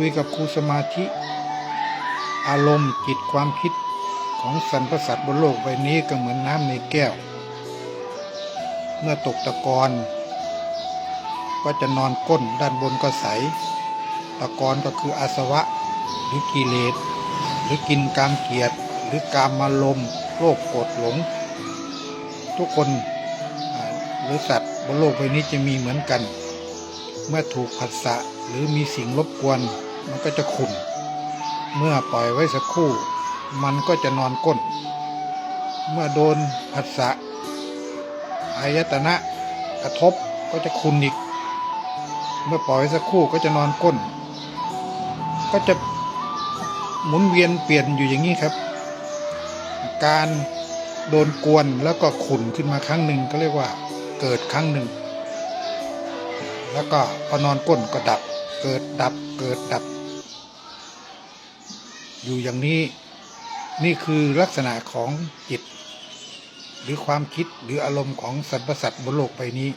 คุยกับครูสมาธิ อารมณ์จิตความคิดของสรรพสัตว์บนโลกใบนี้ก็เหมือนน้ำในแก้ว เมื่อตกตะกอนก็จะนอนก้นด้านบนก็ใส ตะกอนก็คืออาสวะ หรือกิเลส หรือกินกามเกียรติ หรือกามมาลมโรคโกรธหลง ทุกคนหรือสัตว์บนโลกใบนี้จะมีเหมือนกัน เมื่อถูกผัสสะหรือมีสิ่งรบกวน มันก็จะขุ่น เมื่อปล่อยไว้สักครู่ มันก็จะนอนก้น เมื่อโดนผัสสะอายตนะกระทบก็จะขุ่นอีก เมื่อปล่อยไว้สักครู่ก็จะนอนก้น ก็จะหมุนเวียนเปลี่ยนอยู่อย่างนี้ครับ การโดนกวนแล้วก็ขุ่นขึ้นมาครั้งหนึ่งก็เรียกว่าเกิดครั้งหนึ่ง แล้วก็พอนอนก้นก็ดับ เกิดดับเกิดดับ อยู่อย่างนี้นี่คือลักษณะของจิต หรือความคิดหรืออารมณ์ของสรรพสัตว์บนโลกใบนี้